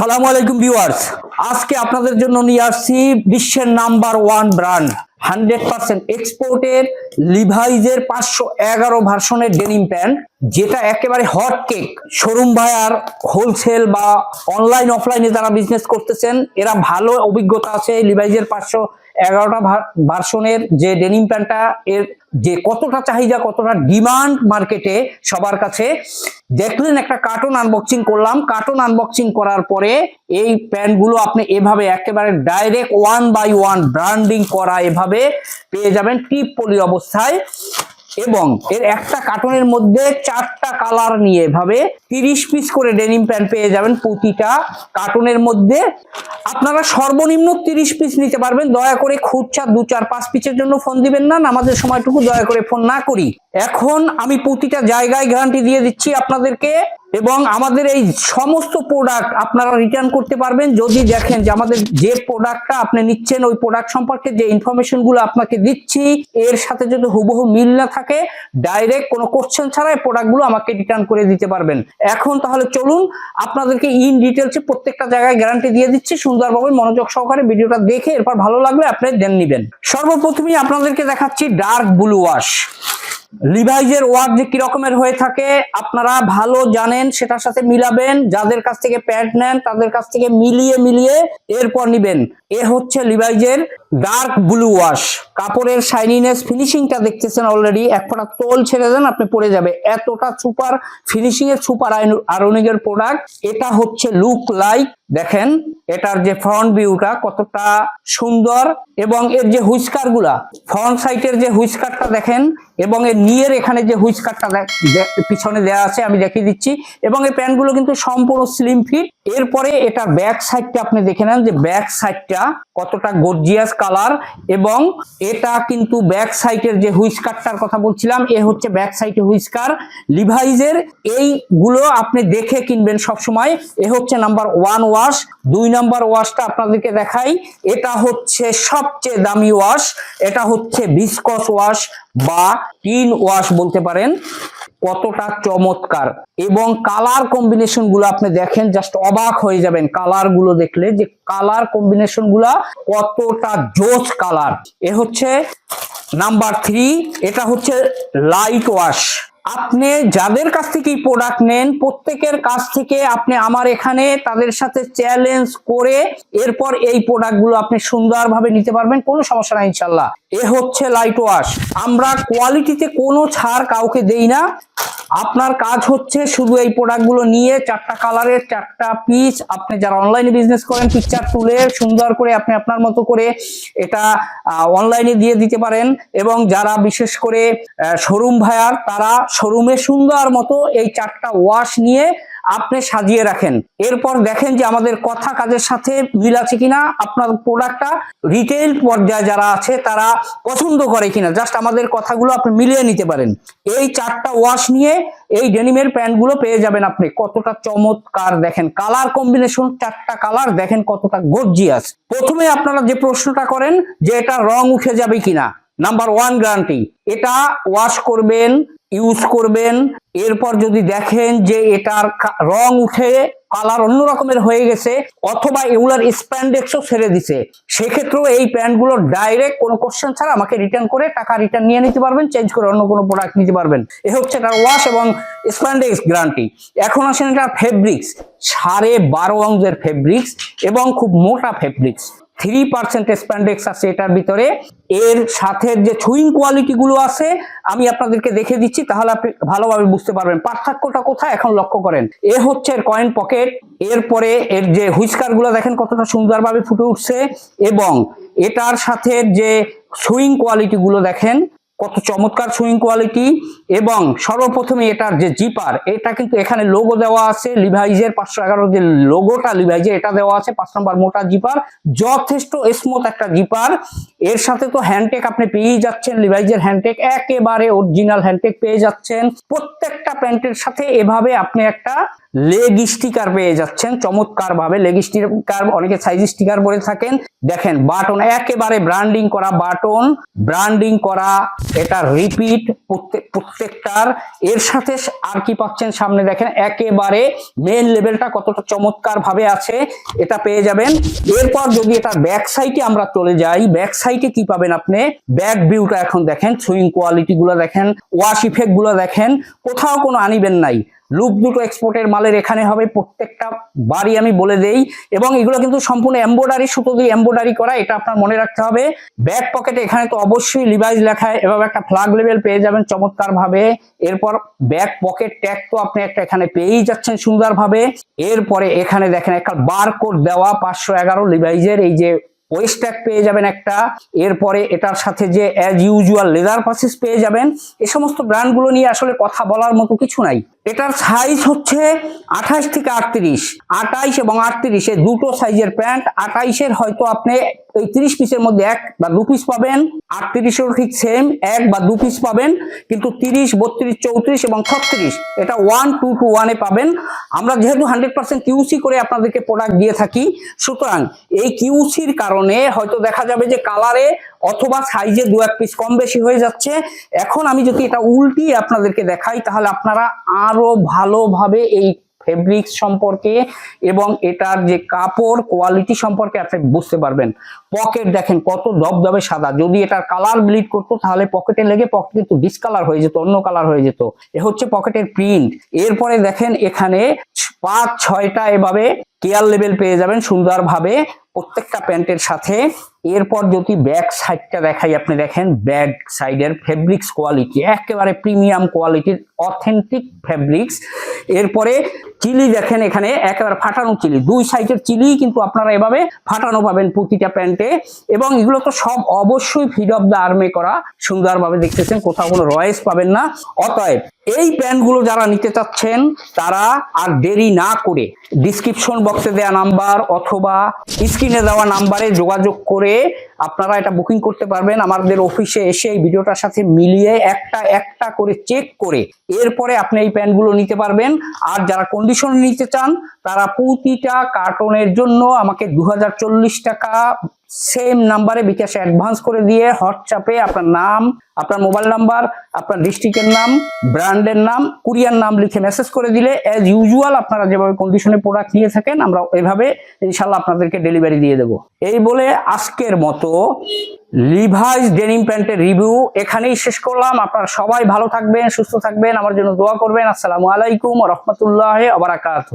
সালামু আলাইকুম ভিউয়ার্স। আজকে আপনাদের জন্য নিয়ে আসছি বিশ্বের number one brand. Hundred percent এক্সপোর্টের লিভাইজের পাঁচশো এগারো ভার্সনের ডেনিম প্যান্ট, যেটা একেবারে hot cake. Showroom buyer wholesale বা অনলাইন, অফলাইনে যারা বিজনেস করতেছেন, এরা ভালো অভিজ্ঞতা আছে লিভাইজের পাঁচশো এগারোটা ভার্সনের যে ডেনিম প্যান্টটা, এর যে কতটা চাহিদা, কতটা ডিমান্ড মার্কেটে সবার কাছে, দেখলেন একটা কার্টুন আনবক্সিং করলাম। কার্টুন আনবক্সিং করার পরে এই প্যান্টগুলো আপনি এভাবে একেবারে direct one by one branding করা এভাবে পেয়ে যাবেন টিপ পলি অবস্থায়। এবং এর একটা কার্টুনের মধ্যে চারটা কালার নিয়ে এভাবে তিরিশ পিস করে ডেনিম প্যান্ট পেয়ে যাবেন প্রতিটা কার্টুনের মধ্যে। আপনারা সর্বনিম্ন তিরিশ পিস নিতে পারবেন। দয়া করে খুচরা দু চার পাঁচ পিসের জন্য ফোন দিবেন না আমাদের সময়টুকু দয়া করে ফোন না করি। এখন আমি প্রতিটা জায়গায় গ্যারান্টি দিয়ে দিচ্ছি আপনাদেরকে এবং আমাদের এই সমস্ত প্রোডাক্ট আপনারা রিটার্ন করতে পারবেন। যদি দেখেন যে আমাদের যে প্রোডাক্টটা আপনি নিচ্ছেন, ওই প্রোডাক্ট সম্পর্কে যে ইনফরমেশনগুলো আপনাকে দিচ্ছি, এর সাথে যদি হুবহু মিল না থাকে ডাইরেক্ট কোনো কোশ্চেন ছাড়াই প্রোডাক্টগুলো আমাকে রিটার্ন করে দিতে পারবেন। এখন তাহলে চলুন, আপনাদেরকে ইন ডিটেলসে প্রত্যেকটা জায়গায় গ্যারান্টি দিয়ে দিচ্ছি। সুন্দরভাবে মনোযোগ সহকারে ভিডিওটা দেখে এরপর ভালো লাগলে আপনি দেন নিবেন। সর্বপ্রথমেই আপনাদেরকে দেখাচ্ছি ডার্ক ব্লু ওয়াশ লিভাইজের ওয়ার্ক যে কি রকমের হয়ে থাকে, আপনারা ভালো জানেন, সেটার সাথে মিলাবেন। যাদের কাছ থেকে প্যান্ট নেন, তাদের কাছ থেকে মিলিয়ে মিলিয়ে এরপর নিবেন। এ হচ্ছে লিভাইজের ডার্ক ব্লু ওয়াশ কাপড়ের শাইনিনেস ফিনিশিংটা দেখতেছেন অলরেডি এক ফোঁটা তোল ছেড়ে দেন, আপনি পড়ে যাবে। এতটা সুপার ফিনিশিং এর সুপার আয়রনিং এর প্রোডাক্ট এটা হচ্ছে লুক লাইক দেখেন, এটার যে ফ্রন্ট ভিউটা কতটা সুন্দর এবং এর যে হুইস্কারগুলা ফ্রন্ট সাইডের যে হুইস্কারটা দেখেন এবং এর নিয়ের এখানে যে হুইস্কারটা পিছনে দেওয়া আছে, আমি দেখিয়ে দিচ্ছি এবং এই প্যান্টগুলো কিন্তু সম্পূর্ণ স্লিম ফিট এরপরে এটার ব্যাক সাইডটা আপনি দেখে নেন যে ব্যাক সাইডটা কতটা গর্জিয়াস কালার এবং এটা কিন্তু ব্যাক সাইডের যে হুইস্কারটার কথা বলছিলাম, এ হচ্ছে ব্যাক সাইডে হুইস্কার লিভাইজের এইগুলো আপনি দেখে কিনবেন সবসময়। এ হচ্ছে নাম্বার ওয়ান ওয়ান ওয়াশ দুই নাম্বার ওয়াশটা আপনাদেরকে দেখাই। এটা হচ্ছে সবচেয়ে দামি ওয়াশ এটা হচ্ছে বিসকস ওয়াশ বা টিন ওয়াশ বলতে পারেন। কতটা চমৎকার। এবং কালার কম্বিনেশনগুলো আপনি দেখেন জাস্ট অবাক হয়ে যাবেন কালারগুলো দেখলে যে কালার কম্বিনেশনগুলা কতটা জোস কালার এ হচ্ছে নাম্বার থ্রি এটা হচ্ছে লাইট ওয়াশ আপনি যাদের কাছ থেকে প্রোডাক্ট নেন, প্রত্যেকের কাছ থেকে আপনি আমার এখানে তাদের সাথে চ্যালেঞ্জ করে এরপর এই প্রোডাক্টগুলো আপনি সুন্দরভাবে নিতে পারবেন, কোনো সমস্যা নাই ইনশাল্লাহ এ হচ্ছে লাইট ওয়াশ আমরা কোয়ালিটিতে কোনো ছাড় কাউকে দেই না। আপনার কাজ হচ্ছে শুধু এই প্রোডাক্টগুলো নিয়ে চারটা কালারের চারটা পিস আপনি যারা অনলাইনে বিজনেস করেন পিকচার তুলে সুন্দর করে আপনি আপনার মতো করে এটা অনলাইনে দিয়ে দিতে পারেন। এবং যারা বিশেষ করে শোরুম ভায়ার তারা শোরুমে সুন্দর মতো এই চারটা ওয়াশ নিয়ে আপনি সাজিয়ে রাখেন। এরপর দেখেন যে আমাদের কথা কাজের সাথে মিল আছে কিনা, আপনার প্রোডাক্টটা রিটেল পর্যায়ে যারা আছে তারা পছন্দ করে কিনা। জাস্ট আমাদের কথাগুলো আপনি মিলিয়ে নিতে পারেন। এই চারটা ওয়াশ নিয়ে এই ডেনিমের প্যান্টগুলো পেয়ে যাবেন আপনি। কতটা চমৎকার দেখেন। কালার কম্বিনেশন চারটা কালার দেখেন কতটা গর্জিয়াস প্রথমে আপনারা যে প্রশ্নটা করেন যে এটা রং উঠে যাবে কিনা। নাম্বার ওয়ান গ্যারান্টি এটা ওয়াশ করবেন ইউজ করবেন। এরপর যদি দেখেন যে এটার রং উঠে কালার অন্য রকমের হয়ে গেছে, অথবা এগুলার স্প্যান্ডেক্সও ছেড়ে দিছে, সেক্ষেত্রেও এই প্যান্টগুলো ডাইরেক্ট কোনো কোশ্চেন ছাড়া আমাকে রিটার্ন করে টাকা রিটার্ন নিয়ে নিতে পারবেন চেঞ্জ করে অন্য কোনো প্রোডাক্ট নিতে পারবেন। এ হচ্ছে এটার ওয়াশ এবং স্প্যান্ডেক্স গ্যারান্টি এখন আসেন এটার ফেব্রিক্স সাড়ে বারো অংশের ফেব্রিক্স এবং খুব মোটা ফেব্রিক্স থ্রি পার্সেন্ট স্প্যান্ডেক্স আছে এটার ভিতরে। এর সাথে যে ছুইং কোয়ালিটি গুলো আছে, আমি আপনাদেরকে দেখে দিচ্ছি, তাহলে আপনি ভালোভাবে বুঝতে পারবেন। পার্থক্যটা কোথায়? এখন লক্ষ্য করেন। এ হচ্ছে এর কয়েন পকেট এরপরে এর যে হুইস্কারগুলো, দেখেন কতটা সুন্দরভাবে ফুটে উঠছে, এবং এটার সাথে যে সুইং কোয়ালিটি গুলো, দেখেন কত চমৎকার সুইং কোয়ালিটি এবং সর্বপ্রথমে এটার যে জিপার এটা কিন্তু এখানে লোগো দেওয়া আছে লিভাইজের পাঁচশো এগারো যে লোগোটা লিভাইজের এটা দেওয়া আছে, পাঁচ নম্বর মোটা জিপার যথেষ্ট স্মুথ একটা জিপার এর সাথে তো হ্যান্ডটেক আপনি পেয়েই যাচ্ছেন লিভাইজের হ্যান্ডটেক একেবারে অরিজিনাল হ্যান্ডটেক পেয়ে যাচ্ছেন। প্রত্যেকটা প্যান্টের সাথে এভাবে আপনি একটা লেগ স্টিকার পেয়ে যাচ্ছেন। চমৎকার ভাবে লেগ স্টিকার অনেকে সাইজ স্টিকার বলে থাকেন। দেখেন বাটন একেবারে ব্র্যান্ডিং করা বাটন ব্র্যান্ডিং করা, এটা রিপিট প্রত্যেক প্রত্যেকটার। এর সাথে আর কি পাচ্ছেন সামনে দেখেন, একেবারে মেন লেভেলটা কতটা চমৎকার ভাবে আছে, এটা পেয়ে যাবেন। এরপর যদি এটা ব্যাক সাইডে আমরা চলে যাই ব্যাক সাইডে কি পাবেন আপনি? ব্যাক ভিউটা এখন দেখেন সুইং কোয়ালিটি গুলো দেখেন ওয়াশ ইফেক্টগুলো দেখেন। কোথাও কোনো আনিবেন নাই। লুপ দুটো এক্সপোর্টের মালের এখানে হবে, প্রত্যেকটা বাড়ি আমি বলে দেই। এবং এগুলো কিন্তু সম্পূর্ণ এম্বোডারি সুতো দিয়ে এম্বোডারি করা, এটা আপনার মনে রাখতে হবে। ব্যাক পকেটে এখানে তো অবশ্যই লিভাইজ লেখা, এভাবে একটা ফ্ল্যাগ লেভেল পেয়ে যাবেন চমৎকার ভাবে এরপর ব্যাক পকেট ট্যাগ তো আপনি একটা এখানে পেয়েই যাচ্ছেন সুন্দরভাবে। এরপরে এখানে দেখেন একটা বার কোড দেওয়া, পাঁচশো এগারো লিভাইজের এই যে ওয়েস্ট ট্যাগ পেয়ে যাবেন একটা। এরপরে এটার সাথে যে অ্যাজ ইউজুয়াল লেদার পাসেস পেয়ে যাবেন। এ সমস্ত ব্র্যান্ডগুলো নিয়ে আসলে কথা বলার মতো কিছু নাই। এটার সাইজ হচ্ছে আঠাশ থেকে আটত্রিশ। আঠাইশ এবং আটত্রিশে দুটো সাইজের প্যান্ট আঠাইশের হয়তো আপনি এই তিরিশ পিসের মধ্যে এক বা দু পিস পাবেন। আটত্রিশেরও ঠিক সেম এক বা দু পিস পাবেন। কিন্তু তিরিশ, বত্রিশ, চৌত্রিশ এবং ছত্রিশ, এটা ওয়ান টু টু ওয়ানে পাবেন। আমরা যেহেতু হান্ড্রেড পার্সেন্ট কিউসি করে আপনাদেরকে প্রোডাক্ট দিয়ে থাকি, সুতরাং এই কিউসির কারণে হয়তো দেখা যাবে যে কালারে অথবা সাইজে দু এক পিস কম বেশি হয়ে যাচ্ছে। এখন আমি যদি এটা উল্টি আপনাদেরকে দেখাই, তাহলে আপনারা আরও ভালোভাবে এই ফেব্রিক্স সম্পর্কে এবং এটার যে কাপড় কোয়ালিটি সম্পর্কে আপনি বুঝতে পারবেন। পকেট দেখেন কত দবদবে সাদা। যদি এটার কালার ব্লিড করতো, তাহলে পকেটে লেগে পকেট কিন্তু ডিসকালার হয়ে যেত, অন্য কালার হয়ে যেত। এ হচ্ছে পকেটের প্রিন্ট এরপরে দেখেন এখানে পাঁচ ছয়টা এভাবে কেয়ার লেভেল পেয়ে যাবেন সুন্দরভাবে প্রত্যেকটা প্যান্টের সাথে। এরপর যদি ব্যাক সাইডটা দেখাই, আপনি দেখেন ব্যাক সাইডের ফেব্রিক্স কোয়ালিটি একেবারে প্রিমিয়াম কোয়ালিটির অথেন্টিক ফেব্রিক্স এরপরে চিলি দেখেন এখানে, একেবারে ফাটানো চিলি দুই সাইডের চিলি কিন্তু আপনারা এভাবে ফাটানো পাবেন প্রতিটা প্যান্টে। এবং এগুলো তো সব অবশ্যই ফিড অফ দ্য আর্মে করা। সুন্দরভাবে দেখতেছেন, কোথাও কোনো রয়েস পাবেন না। অতএব এই প্যান্টগুলো যারা নিতে চাচ্ছেন, তারা আর দেরি না করে ডিসক্রিপশন বক্সে দেওয়া নাম্বার অথবা স্ক্রিনে দেওয়া নাম্বারে যোগাযোগ করে আপনারা এটা বুকিং করতে পারবেন। আমাদের অফিসে এসে এই ভিডিওটার সাথে মিলিয়ে একটা একটা করে চেক করে এরপরে আপনি এই প্যান্টগুলো নিতে পারবেন। আর যারা কন্ডিশন নিতে চান, তারা প্রতিটা কার্টনের জন্য আমাকে দু হাজার চল্লিশ টাকা সেম নাম্বারে বিকাশে অ্যাডভান্স করে দিয়ে হোয়াটসঅ্যাপে আপনার নাম, আপনার মোবাইল নাম্বার আপনার ডিস্ট্রিক্টের নাম ব্র্যান্ডের নাম কুরিয়ার নাম লিখে মেসেজ করে দিলে অ্যাজ ইউজুয়াল আপনারা যেভাবে কন্ডিশনে প্রোডাক্ট নিয়ে থাকেন, আমরা এভাবে ইনশাল্লাহ আপনাদেরকে ডেলিভারি দিয়ে দেবো। এই বলে আজকের মতো লিভাইস ডেনিম প্যান্টের রিভিউ এখানেই শেষ করলাম। আপনারা সবাই ভালো থাকবেন, সুস্থ থাকবেন, আমার জন্য দোয়া করবেন। আসসালামু আলাইকুম রহমতুল্লাহ আবরাকাত